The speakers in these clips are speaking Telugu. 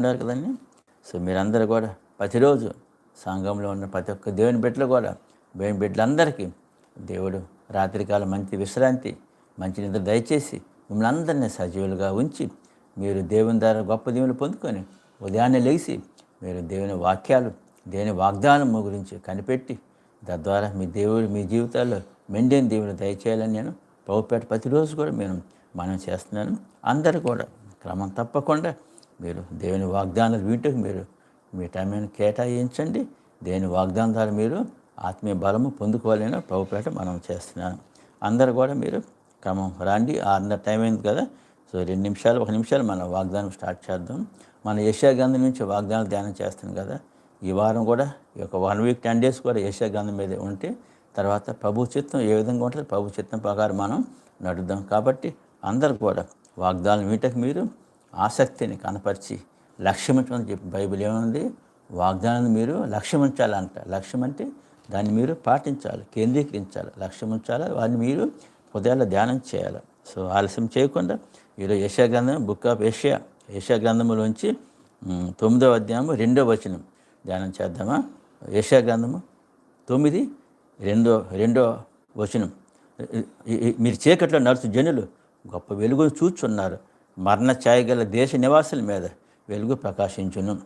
ఉన్నారు కదండి. సో మీరందరూ కూడా ప్రతిరోజు సంఘంలో ఉన్న ప్రతి ఒక్క దేవుని బిడ్డలు కూడా దేవుని బిడ్డలందరికీ దేవుడు రాత్రికాలం మంచి విశ్రాంతి మంచి నిద్ర దయచేసి మిమ్మల్ని అందరినీ సజీవులుగా ఉంచి మీరు దేవుని ద్వారా గొప్ప దేవుని పొందుకొని ఉదయాన్నే లేచి మీరు దేవుని వాక్యాలు దేవుని వాగ్దానం గురించి కనిపెట్టి తద్వారా మీ దేవుడు మీ జీవితాల్లో మెండైన దేవుడు దయచేయాలని నేను ప్రభుపేట ప్రతిరోజు కూడా నేను మనం చేస్తున్నాను. అందరూ కూడా క్రమం తప్పకుండా మీరు దేవుని వాగ్దానాలు వింటూ మీరు మీ టైంను కేటాయించండి. దేవుని వాగ్దానం ద్వారా మీరు ఆత్మీయ బలము పొందుకోవాలని ప్రభుపేట మనం చేస్తున్నాను అందరు కూడా మీరు క్రమం రండి. ఆరున్నర టైం అయింది కదా. సో రెండు నిమిషాలు ఒక నిమిషాలు మనం వాగ్దానం స్టార్ట్ చేద్దాం. మన ఏషియా గంధం నుంచి వాగ్దానం ధ్యానం చేస్తాం కదా. ఈ వారం కూడా ఈ యొక్క వన్ వీక్ టెన్ డేస్ కూడా ఏషియా గంధం మీద ఉంటే తర్వాత ప్రభు చిత్తం ఏ విధంగా ఉంటుంది ప్రభు చిత్తం ప్రకారం మనం నడుద్దాం. కాబట్టి అందరు కూడా వాగ్దానం వీటకు మీరు ఆసక్తిని కనపరిచి లక్ష్యమించమని చెప్పి బైబిల్ ఏముంది? వాగ్దానాన్ని మీరు లక్ష్యం ఉంచాలంట లక్ష్యం అంటే దాన్ని మీరు పాటించాలి కేంద్రీకరించాలి. లక్ష్యం ఉంచాలి? వారిని మీరు ఉదయాల ధ్యానం చేయాలి. సో ఆలస్యం చేయకుండా ఈరోజు ఏషియా గ్రంథం బుక్ ఆఫ్ ఏషియా. ఏషియా గ్రంథములోంచి తొమ్మిదవ అధ్యాయము రెండవ వచనం ధ్యానం చేద్దామా? ఏషియా గ్రంథము తొమ్మిది రెండో రెండో వచనం. మీరు చీకట్లో నడుచు జనులు గొప్ప వెలుగును చూచున్నారు. మరణ ఛాయగల దేశ నివాసుల మీద వెలుగు ప్రకాశించును.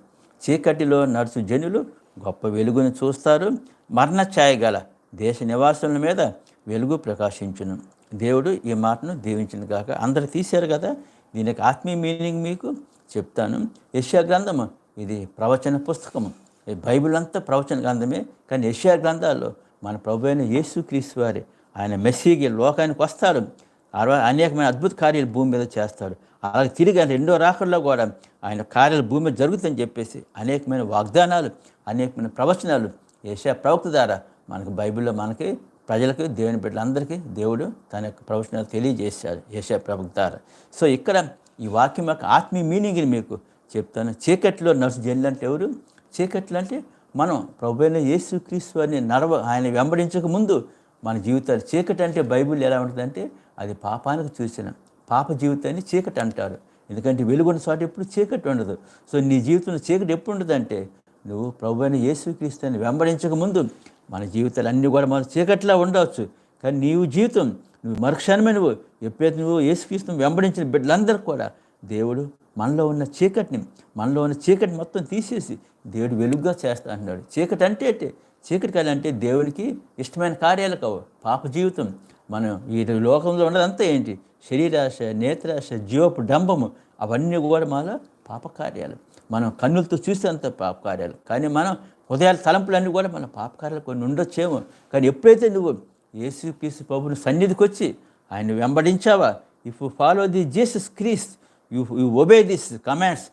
చీకటిలో నడుచు జనులు గొప్ప వెలుగును చూస్తారు. మరణ ఛాయగల దేశ నివాసుల మీద వెలుగు ప్రకాశించును. దేవుడు ఈ మాటను దీవించిన కాక అందరు తీశారు కదా? దీనికి ఆత్మీయ మీనింగ్ మీకు చెప్తాను. యశ్యా గ్రంథము ఇది ప్రవచన పుస్తకము. ఈ బైబిల్ అంతా ప్రవచన గ్రంథమే. కానీ యశ్యా గ్రంథాల్లో మన ప్రభు అయిన యేసుక్రీస్తు వారి ఆయన మెస్సీకి లోకానికి వస్తారు. అనేకమైన అద్భుత కార్యాలు భూమి మీద చేస్తాడు. అలాగే తిరిగి ఆయన రెండో రాకల్లో కూడా ఆయన కార్యాలు భూమి మీద జరుగుతుందని చెప్పేసి అనేకమైన వాగ్దానాలు అనేకమైన ప్రవచనాలు ఏషియా ప్రవక్త ద్వారా మనకు బైబిల్లో మనకి ప్రజలకు దేవుని బిడ్డలందరికీ దేవుడు తన యొక్క ప్రవచనాలు తెలియజేశాడు ఏషియా ప్రవక్త ద్వారా. సో ఇక్కడ ఈ వాక్యం యొక్క ఆత్మీయ మీనింగ్ని మీకు చెప్తాను. చీకట్లో నర్సు జన్లు అంటే ఎవరు? చీకట్లు అంటే మనం ప్రభుత్వ యేసు క్రీస్తు వారిని నడవ ఆయన వెంబడించక ముందు మన జీవితాలు చీకటి అంటే బైబిల్ ఎలా ఉంటుందంటే అది పాపానికి చూసిన. పాప జీవితాన్ని చీకటి అంటారు. ఎందుకంటే వెలుగున్న చోట ఎప్పుడు చీకటి ఉండదు. సో నీ జీవితంలో చీకటి ఎప్పుడు ఉండదంటే నువ్వు ప్రభు అయిన యేసుక్రీస్తుని వెంబడించక ముందు మన జీవితాలు అన్నీ కూడా మన చీకట్లా ఉండవచ్చు. కానీ నీవు జీవితం నువ్వు మరుక్షణమే నువ్వు ఎప్పుడైతే నువ్వు యేసుక్రీస్తుని వెంబడించిన బిడ్డలందరూ కూడా దేవుడు మనలో ఉన్న చీకటిని మనలో ఉన్న చీకటి మొత్తం తీసేసి దేవుడు వెలుగుగా చేస్తా అంటున్నాడు. చీకటి అంటే చీకటి కాదంటే దేవునికి ఇష్టమైన కార్యాలు కావు. పాప జీవితం మనం ఈ లోకంలో ఉన్నదంతా ఏంటి? శరీరాశ నేత్రాశ జీవపు డంబము. అవన్నీ కూడా మాలో పాపకార్యాలు. మనం కన్నులతో చూసేంత పాపకార్యాలు. కానీ మనం హృదయాల తలంపులన్నీ కూడా మన పాపకార్యాలు కొన్ని ఉండొచ్చేమో. కానీ ఎప్పుడైతే నువ్వు యేసు పీసు ప్రభుని సన్నిధికి వచ్చి ఆయన వెంబడించావా? If you follow the Jesus Christ you you obey this commands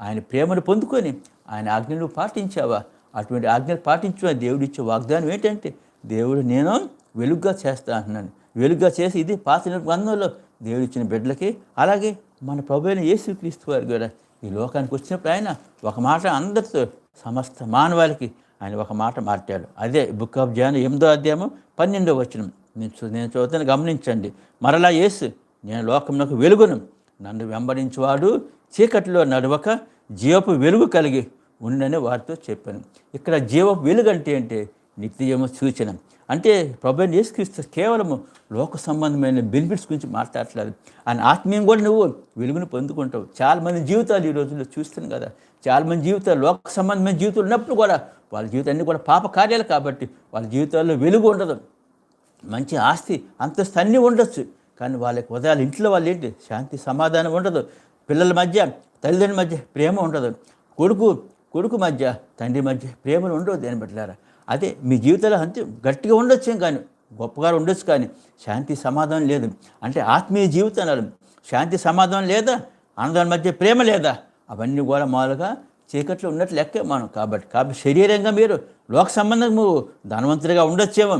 ఆయన ప్రేమను పొందుకొని ఆయన ఆజ్ఞలు పాటించావా? అటువంటి ఆజ్ఞలు పాటించు దేవుడిచ్చే వాగ్దానం ఏంటంటే దేవుడు నేను వెలుగ్గా చేస్తా అంటున్నాను వెలుగ్గా చేసి ఇది పాత గ్రంథంలో దేవుడు ఇచ్చిన బిడ్డలకి అలాగే మన ప్రభు అయిన యేసుక్రీస్తు వారు కూడా ఈ లోకానికి వచ్చినప్పుడు ఆయన ఒక మాట అందరితో సమస్త మానవాళికి ఆయన ఒక మాట మాట్లాడు అదే బుక్ ఆఫ్ జాన్ ఎనిమిదో అధ్యాయం పన్నెండో వచ్చిన నేను చూ- నేను చదువుతాను గమనించండి. మరలా యేసు నేను లోకంలోకి వెలుగును. నన్ను వెంబడించేవాడు చీకటిలో నడవక జీవపు వెలుగు కలిగి ఉండని వారితో చెప్పాను. ఇక్కడ జీవపు వెలుగు అంటే ఏంటి? నిత్యజీవ సూచన. అంటే ప్రభు యేసుక్రీస్తు కేవలము లోక సంబంధమైన బెనిఫిట్స్ గురించి మాట్లాడట్లేదు. ఆయన ఆత్మీయం కూడా నువ్వు వెలుగును పొందుకుంటావు. చాలామంది జీవితాలు ఈ రోజుల్లో చూస్తున్నాం కదా. చాలామంది జీవితాలు లోక సంబంధమైన జీవితాలు ఉన్నప్పుడు కూడా వాళ్ళ జీవితాన్ని కూడా పాప కార్యాలు కాబట్టి వాళ్ళ జీవితాల్లో వెలుగు ఉండదు. మంచి ఆస్తి అంతస్తు అన్నీ ఉండొచ్చు. కానీ వాళ్ళకి ఉదయాలు ఇంట్లో వాళ్ళు ఏంటి? శాంతి సమాధానం ఉండదు. పిల్లల మధ్య తల్లిదండ్రుల మధ్య ప్రేమ ఉండదు. కొడుకు కొడుకు మధ్య తండ్రి మధ్య ప్రేమలు ఉండవు దేని బట్లారా అదే మీ జీవితంలో అంతే గట్టిగా ఉండొచ్చేం కానీ గొప్పగా ఉండొచ్చు కానీ శాంతి సమాధానం లేదు. అంటే ఆత్మీయ జీవితాలు శాంతి సమాధానం లేదా ఆనందం మధ్య ప్రేమ లేదా అవన్నీ కూడా మామూలుగా చీకట్లో ఉన్నట్లు లెక్కే మనం కాబట్టి. కాబట్టి శరీరంగా మీరు లోక సంబంధం నువ్వు ధనవంతుడిగా ఉండొచ్చేమో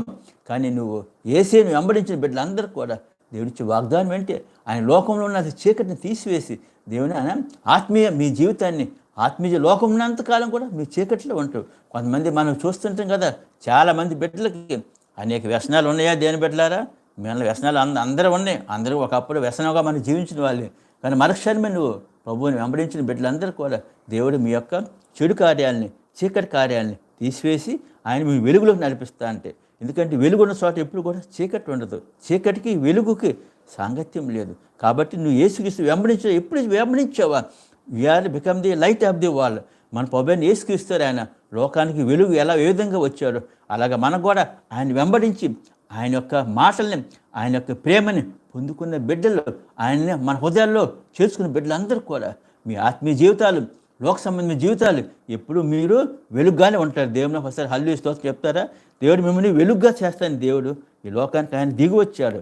కానీ నువ్వు ఏసీని వెంబడించిన బిడ్డలందరూ కూడా దేవుడిచ్చి వాగ్దానం ఏంటి? ఆయన లోకంలో ఉన్న చీకటిని తీసివేసి దేవుని ఆయన ఆత్మీయ మీ జీవితాన్ని ఆత్మీయ లోకం ఉన్నంతకాలం కూడా మీ చీకట్లో ఉంటారు. కొంతమంది మనం చూస్తుంటాం కదా చాలామంది బిడ్డలకి అనేక వ్యసనాలు ఉన్నాయా దేని బిడ్డలారా? మిమ్మల్ని వ్యసనాలు అంద అందరూ ఉన్నాయి. అందరూ ఒకప్పుడు వ్యసనంగా మనం జీవించిన వాళ్ళే. కానీ మరుక్షణమే నువ్వు ప్రభువుని వెంబడించిన బిడ్డలందరూ కూడా దేవుడు మీ యొక్క చెడు కార్యాలని చీకటి కార్యాలని తీసివేసి ఆయన మీ వెలుగులోకి నడిపిస్తా అంటే. ఎందుకంటే వెలుగు ఉన్న చోట ఎప్పుడు కూడా చీకటి ఉండదు. చీకటికి వెలుగుకి సాంగత్యం లేదు. కాబట్టి నువ్వు ఏసుకిస్తూ వెంబడించావు ఎప్పుడు వెంబడించావా? We are become the light of the world మన ప్రభుని ఏసుక్రీస్తారు ఆయన లోకానికి వెలుగు ఎలా ఏ విధంగా వచ్చాడు అలాగ మనకు కూడా ఆయన వెంబడించి ఆయన యొక్క మాటల్ని ఆయన యొక్క ప్రేమని పొందుకున్న బిడ్డలు ఆయన్ని మన హృదయాల్లో చేర్చుకున్న బిడ్డలందరూ కూడా మీ ఆత్మీయ జీవితాలు లోక సంబంధమైన జీవితాలు ఎప్పుడు మీరు వెలుగుగానే ఉంటారు. దేవుని ఒకసారి హల్లు స్తోత్రం చెప్తారా? దేవుడు మిమ్మల్ని వెలుగుగా చేస్తాను దేవుడు ఈ లోకానికి ఆయన దిగి వచ్చాడు.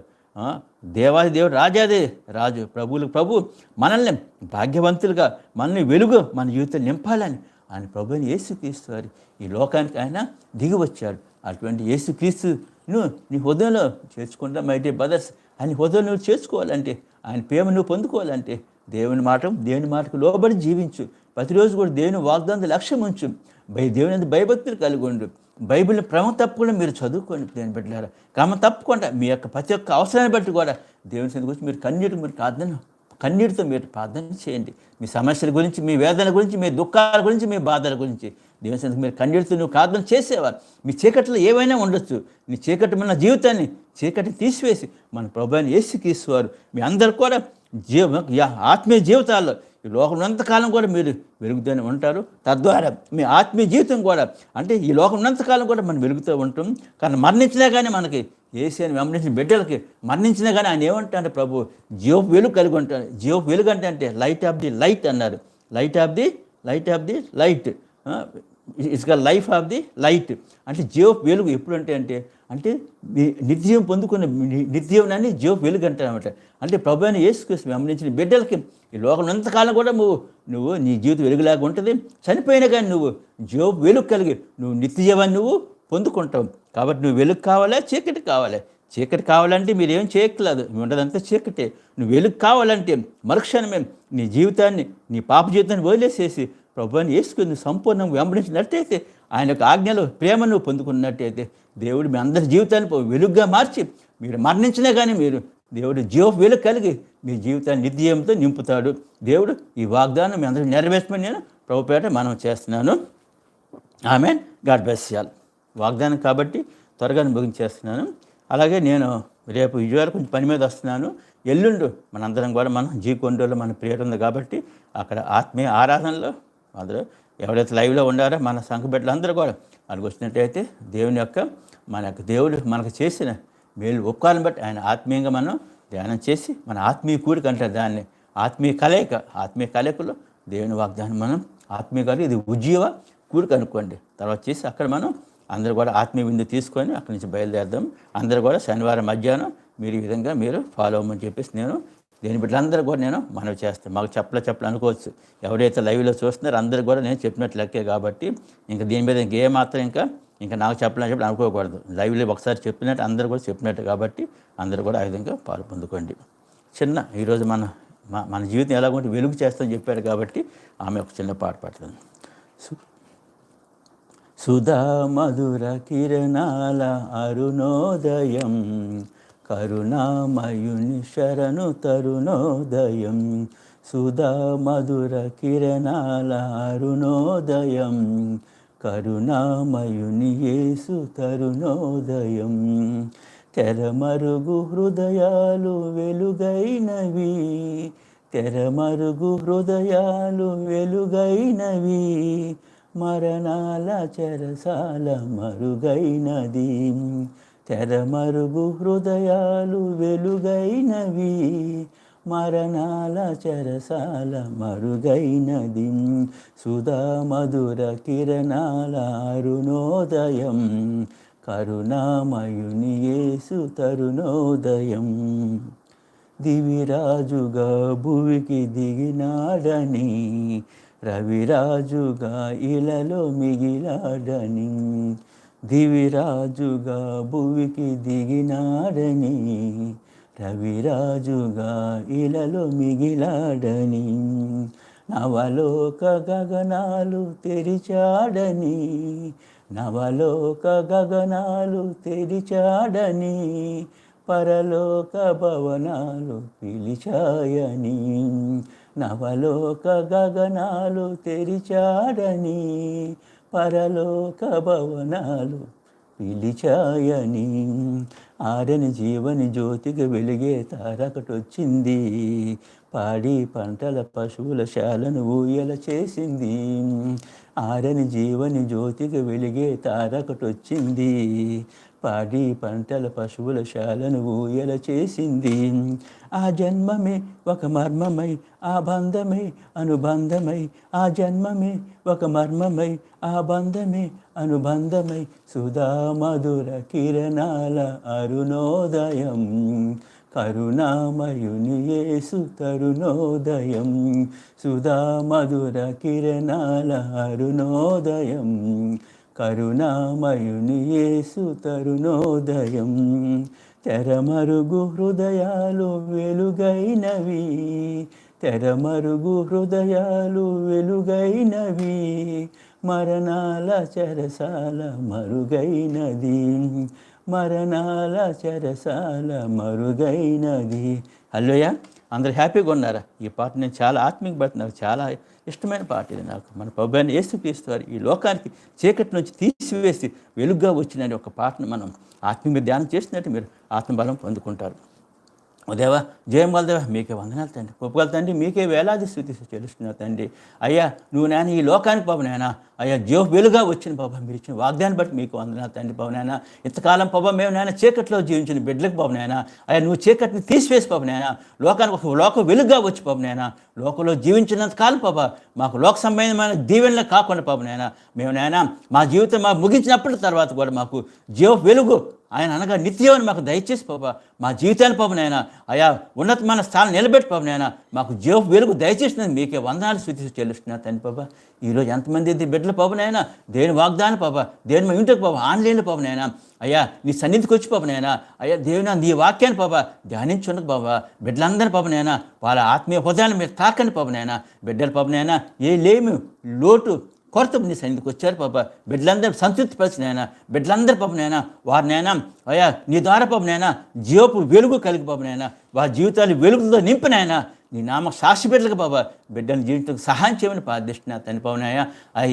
దేవాది దేవుడు రాజాదే రాజు ప్రభువులు ప్రభు మనల్ని భాగ్యవంతులుగా మనల్ని వెలుగు మన జీవితం నింపాలని ఆయన ప్రభుని యేసుక్రీస్తు వారి ఈ లోకానికి ఆయన దిగి వచ్చాడు అటువంటి యేసుక్రీస్తును నీ హృదయంలో చేర్చుకుంటా మైటే బ్రదర్స్ ఆయన హృదయం నువ్వు చేర్చుకోవాలంటే ఆయన ప్రేమ నువ్వు పొందుకోవాలంటే దేవుని మాట దేవుని మాటకు లోబడి జీవించు. ప్రతిరోజు కూడా దేవుని వాగ్దాంత లక్ష్యం ఉంచు భయ దేవుని భయభక్తులు కలిగి ఉండు బైబిల్ని క్రమం తప్పకుండా మీరు చదువుకోండి దేని బిడ్డలారా. క్రమం తప్పకుండా మీ యొక్క ప్రతి ఒక్క అవసరాన్ని బట్టి కూడా దేవుని సంది గురించి మీరు కన్నీటి మీరు ప్రార్థన కన్నీటితో మీరు ప్రార్థన చేయండి. మీ సమస్యల గురించి మీ వేదన గురించి మీ దుఃఖాల గురించి మీ బాధల గురించి దేవుని సందుకు మీరు కన్నీటితో నువ్వు ప్రార్థన చేసేవారు. మీ చీకట్లో ఏవైనా ఉండొచ్చు. మీ చీకటి మన జీవితాన్ని చీకటి తీసివేసి మన ప్రభుని ఏసుకీసేవారు మీ అందరు కూడా జీవ యా- ఆత్మీయ జీవితాల్లో ఈ లోకం ఉన్నంతకాలం కూడా మీరు వెలుగుతూనే ఉంటారు. తద్వారా మీ ఆత్మీయ జీవితం కూడా అంటే ఈ లోకం ఉన్నంతకాలం కూడా మనం వెలుగుతూ ఉంటాం. కానీ మరణించినా కానీ మనకి ఏసీ అని వెంబడించిన బిడ్డలకి మరణించినా కానీ ఆయన ఏమంటాడు ప్రభు? జీవ వెలుగు కలిగి ఉంటాడు. జీవ వెలుగు అంటే అంటే లైట్ ఆఫ్ ది లైట్ అన్నారు. Light of the light of the light ఇట్స్గా life of the light అంటే జీవ వెలుగు ఎప్పుడు అంటే అంటే అంటే నిర్జీవం పొందుకున్న ని- నిర్జీవనాన్ని జీవ వెలుగు అంటారనమాట అంటే ప్రభు అని యేసుక్రీస్తు గమనించిన బిడ్డలకి ఈ లోకంలో ఎంతకాలం కూడా నువ్వు నువ్వు నీ జీవితం వెలుగులాగా ఉంటుంది. చనిపోయినా కానీ నువ్వు జీవ వెలుగు కలిగి నువ్వు నిత్య నువ్వు పొందుకుంటావు. కాబట్టి నువ్వు వెలుగు కావాలా? చీకటి కావాలి? చీకటి కావాలంటే మీరు చేయట్లేదు ఉండదంతా చీకటే. నువ్వు వెలుగు కావాలంటే మరుక్షణమే నీ జీవితాన్ని నీ పాప జీవితాన్ని వదిలేసేసి ప్రభువాన్ని వేసుకుని సంపూర్ణంగా వెంబడించినట్టయితే ఆయన యొక్క ఆజ్ఞలు ప్రేమను పొందుకున్నట్టయితే దేవుడు మీ అందరి జీవితాన్ని పో- వెలుగుగా మార్చి మీరు మరణించినా కానీ మీరు దేవుడు జీవ వెలుగు కలిగి మీ జీవితాన్ని నిత్యంతో నింపుతాడు. దేవుడు ఈ వాగ్దానం మీ అందరికీ నెరవేర్చమని నేను ప్రభుపేట మనం చేస్తున్నాను. ఆమె గాడ్ బ్లెస్ వాగ్దానం కాబట్టి త్వరగా ముగించేస్తున్నాను. అలాగే నేను రేపు విజయవాడ కొంచెం పని మీద వస్తున్నాను. ఎల్లుండు మనందరం కూడా మనం జీ కొండలో మన ప్రియర్ ఉంది కాబట్టి అక్కడ ఆత్మీయ ఆరాధనలో అందరూ ఎవరైతే లైవ్లో ఉన్నారో మన సంఘ బిడ్డలందరూ కూడా అక్కడికి వచ్చినట్టయితే దేవుని యొక్క మన యొక్క దేవుడు మనకు చేసిన మేలు ఉపకారం బట్టి ఆయన ఆత్మీయంగా మనం ధ్యానం చేసి మన ఆత్మీయ కూడిక అంటారు దాన్ని ఆత్మీయ కలయిక ఆత్మీయ కలయికలో దేవుని వాగ్దానం మనం ఆత్మీయ కలిగి ఇది ఉజ్జీవ కూడిక అనుకోండి. తర్వాత చేసి అక్కడ మనం అందరూ కూడా ఆత్మీయ విందు తీసుకొని అక్కడి నుంచి బయలుదేరదాం. అందరూ కూడా శనివారం మధ్యాహ్నం మీరు ఈ విధంగా మీరు ఫాలో అవ్వమని చెప్పేసి నేను దేని బిడ్డలందరూ కూడా నేను మనవి చేస్తాను మాకు చెప్పలే చెప్పలే అనుకోవచ్చు. ఎవరైతే లైవ్లో చూస్తున్నారో అందరూ కూడా నేను చెప్పినట్టు లెక్కే కాబట్టి ఇంకా దీని మీద ఇంకే మాత్రం ఇంకా ఇంకా నాకు చెప్పాలని చెప్పి అనుకోకూడదు. లైవ్లో ఒకసారి చెప్పినట్టు అందరూ కూడా చెప్పినట్టు కాబట్టి అందరూ కూడా ఆ విధంగా పాలు పొందుకోండి. చిన్న ఈరోజు మన మా- మన జీవితం ఎలాగుంటే వెలుగు చేస్తామని చెప్పాడు కాబట్టి ఆమె ఒక చిన్న పాట పాడుతుంది. సుధా మధుర కిరణాల అరుణోదయం కరుణామయుని శరణు తరుణోదయం. సుధా మధుర కిరణాల అరుణోదయం కరుణామయుని యేసు తరుణోదయం. తెరమరుగు హృదయాలు వెలుగైనవి. తెరమరుగు హృదయాలు వెలుగైనవి. మరణాల చెరసాల మరుగైనది. తెరమరుగు హృదయాలు వెలుగైనవి మరణాల చెరసాల మరుగైనది. సుధా మధుర కిరణాల అరుణోదయం కరుణామయుని యేసు తరుణోదయం. దివిరాజుగా భువికి దిగినాడని రవిరాజుగా ఇలలో మిగిలాడని దివిరాజుగా భువికి దిగినాడని రవిరాజుగా ఇలలో మిగిలాడని నవలోక గగనాలు తెరిచాడని నవలోక గగనాలు తెరిచాడని పరలోక భవనాలు పిలిచాయని నవలోక గగనాలు తెరిచాడని పరలోక భవనాలు పిలిచాయని ఆరని జీవని జ్యోతికి వెలిగే తారకటొచ్చింది పాడి పంటల పశువుల శాలను ఊయల చేసింది. ఆరని జీవని జ్యోతికి వెలిగే తారకటొచ్చింది పాడి పంటల పశువుల శాలను ఊయల చేసింది. ఆ జన్మమే ఒక మర్మమై ఆ బంధమే అనుబంధమై ఆ జన్మమే ఒక మర్మమై ఆ బంధమే అనుబంధమై సుధా మధుర కిరణాల అరుణోదయం. కరుణామయునియేసు తరుణోదయం సుధా మధుర కిరణాల అరుణోదయం. కరుణామయుని యేసు తరుణోదయం. తెరమరుగు హృదయాలు వెలుగైనవి. తెరమరుగు హృదయాలు వెలుగైనవి. మరణాల చెరసాల మరుగైనది. మరణాల చెరసాల మరుగైనది. హలోయ అందరు హ్యాపీగా ఉన్నారా? ఈ పాట నేను చాలా ఆత్మీయ పాట నాకు చాలా ఇష్టమైన పాట ఇది నాకు. మన ప్రభుత్వాన్ని యేసుక్రీస్తు ఈ లోకానికి చీకటి నుంచి తీసివేసి వెలుగ్గా వచ్చిన ఒక పాటను మనం ఆత్మీయ ధ్యానం చేసినట్టు మీరు ఆత్మబలం పొందుకుంటారు. ఓ దేవా జయం దేవా మీకే వందనాలు తండ్రి. గొప్పగల తండ్రి మీకే వేలాది స్థుతి చెల్లిస్తున్నా తండ్రి. అయ్యా నువ్వు నేను ఈ లోకానికి బాబు నాయన. అయ్యా జీవ వెలుగా వచ్చిన బాబా మీరు ఇచ్చిన వాగ్దాన్ని బట్టి మీకు వందనాలు. తండ్రి బాబు నాయన ఇంతకాలం బాబా మేము నాయన చీకట్లో జీవించిన బిడ్డలకు బాబు నాయన అయ్యా నువ్వు చీకటిని తీసివేసి బాబు నాయన లోకానికి ఒక లోక వెలుగుగా వచ్చి బాబు నాయన లోకంలో జీవించినంత కాలం బాబా మాకు లోక సంబంధమైన దీవెనలు కాకుండా బాబు నాయన మేము నాయన మా జీవితం మా ముగించినప్పటి తర్వాత కూడా మాకు జీవ వెలుగు ఆయన అనగా నిత్యం మాకు దయచేసి పాప మా జీవితాన్ని పాప నాయన అయా ఉన్నతమైన స్థానం నిలబెట్టి పాప నాయన మాకు జీవ వెలుగు దయచేసినది మీకే వందనాలు స్థుతి చెల్లిస్తున్నారు తండ్రి పాప ఈరోజు ఎంతమంది బిడ్డలు బిడ్డలు పాప నాయన దేని వాగ్దాన పాప దేని మా ఇంటికి పాప ఆన్లైన్లో పాప నాయన అయ్యా నీ సన్నిధికి వచ్చి పాప నాయన అయ్యా దేవునా నీ వాక్యాన్ని పాప ధ్యానించున్నది పాప బిడ్డలందరినీ పాప నాయన వాళ్ళ ఆత్మీయ హృదయాన్ని మీరు తాకని పాప నాయన బిడ్డల పాప నాయన ఏ లేమి లోటు కొరత నీ సన్నిధికి వచ్చారు పాప బిడ్డలందరూ సంతృప్తి పరిచిన ఆయన బిడ్డలందరూ పాప నాయన వారినైనా అయ్యా నీ ద్వారా పాప నాయన జీవపు వెలుగు కలిగి పాప నాయన వారి జీవితాలు వెలుగుతో నింపినాయన నీ నామ సాక్షి బిడ్డలకు బాబా బిడ్డలు జీవితం సహాయం చేయమని ప్రార్థిస్తున్నా తండ్రి పవనాయ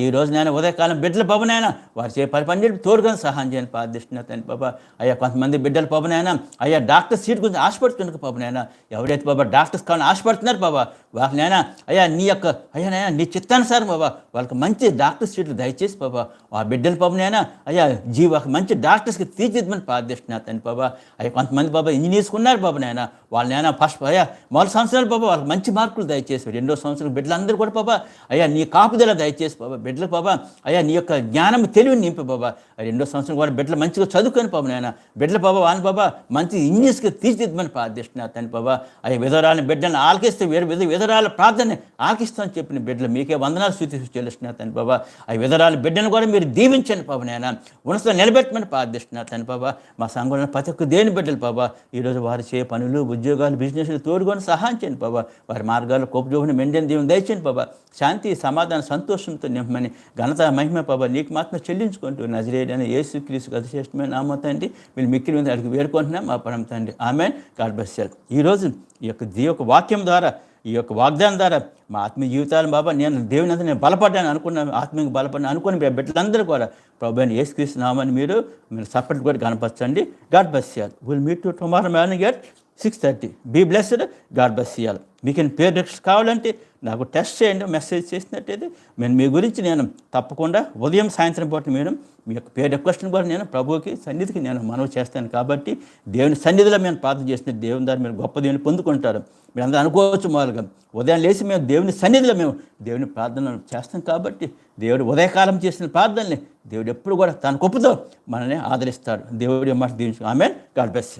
ఈ రోజు నాయన ఉదయకాలం బిడ్డల పవనాయన వారు చే పని పని చెప్పి తోడుగా సహాయం చేయని ప్రార్థిస్తున్నా తండ్రి బాబా. అయ్యా కొంతమంది బిడ్డల పవనాయన అయ్యా డాక్టర్ సీట్ గురించి ఆశపడుతున్నారు పవనాయన ఎవరైతే బాబా డాక్టర్స్ కావాలని ఆశపడుతున్నారు బాబా వాళ్ళనైనా అయ్యా నీ యొక్క అయ్యా నాయన నీ చిత్తానుసారం బాబా వాళ్ళకి మంచి డాక్టర్ సీట్లు దయచేసి బాబా ఆ బిడ్డల పవనైనా అయ్యా జీవ మంచి డాక్టర్స్కి తీర్చిదిద్దమని ప్రార్థిస్తున్నా తండ్రి బాబా. అయ్యా కొంతమంది బాబా ఇంజనీర్స్ ఉన్నారు బాబా నాయన. వాళ్ళనైనా ఫస్ట్ అయ్యా మొదటి సంవత్సరాలు బాబా వాళ్ళకి మంచి మార్కులు దయచేసి రెండో సంవత్సరం బిడ్డలందరూ కూడా బాబా అయ్యా నీ కాపుదల దయచేసి బాబా బిడ్డలకు బాబా అయ్యా నీ యొక్క జ్ఞానం తెలివిని నింపి బాబా రెండో సంవత్సరం కూడా బిడ్డలు మంచిగా చదువుకొని బాబు నాయన బిడ్డల బాబా వాళ్ళని బాబా మంచి ఇంగ్లీష్కి తీర్చిదిద్దమని ప్రార్థిస్తున్నారు తండ్రి బాబా అయ్యా విధవరాలని బిడ్డలను ఆలకిస్తే వేరే విధ విధరాల ప్రార్థన ఆకిస్తామని చెప్పిన బిడ్డలు మీకే వందనాలు సూచి చెల్లిస్తున్నారు తండ్రి బాబా ఆ విధరాల బిడ్డను కూడా మీరు దీవించండి బాబు నాయన ఉన్నత నిలబెట్టమని ప్రార్థిస్తున్నారు తండ్రి బాబా మా సంఘంలో ప్రతి ఒక్క దేని బిడ్డలు బాబా ఈరోజు వారు చేయ పనులు ఉద్యోగాలు బిజినెస్లు తోడుకొని సహాయం చేయండి బాబా వారి మార్గాల్లో కోపజోగుని మెండని దీవెన దయచేయండి బాబా శాంతి సమాధాన సంతోషంతో నింపమని ఘనత మహిమ బాబా నీకు మాత్రం చెల్లించుకుంటూ నజరేడని యేసు క్రీస్తు అతిశ్రేష్టమైన నామ తండ్రి. మీరు మిక్కిలి మీద అడిగి వేడుకుంటున్నాం మా పరం తండ్రి. ఆమె గాడ్బస్యాలు ఈరోజు ఈ యొక్క దీ యొక్క వాక్యం ద్వారా ఈ యొక్క వాగ్దానం ద్వారా మా ఆత్మీయ జీవితాలను బాబా నేను దేవుని అంతా నేను బలపడ్డాను అనుకున్నాను ఆత్మీయ బలపడ్డాను అనుకుని బిడ్డలందరూ కూడా ప్రభు అని యేసుక్రీస్తు నామని మీరు మీరు సపరేట్ కూడా కనపరచండి God bless you all will meet to tomorrow morning at six thirty be blessed God bless you all మీకు పేరు టెక్స్ట్ కావాలంటే నాకు టెస్ట్ చేయండి మెసేజ్ చేసినట్టయితే నేను మీ గురించి నేను తప్పకుండా ఉదయం సాయంత్రం పూట మీరు మీ యొక్క పేరు రిక్వెస్ట్ని కూడా నేను ప్రభువుకి సన్నిధికి నేను మనవి చేస్తాను కాబట్టి దేవుని సన్నిధిలో మేము ప్రార్థన చేసిన దేవుని ద్వారా మీరు గొప్ప దేవుని పొందుకుంటారు. మీరు అందరూ అనుకోవచ్చు మామూలుగా ఉదయం లేచి మేము దేవుని సన్నిధిలో మేము దేవుని ప్రార్థన చేస్తాం కాబట్టి దేవుడు ఉదయకాలం చేసిన ప్రార్థనని దేవుడు ఎప్పుడు కూడా తన గొప్పతో మనల్ని ఆదరిస్తాడు. దేవుడి మాట దీవించు ఆమె గాడ్ బెస్ట్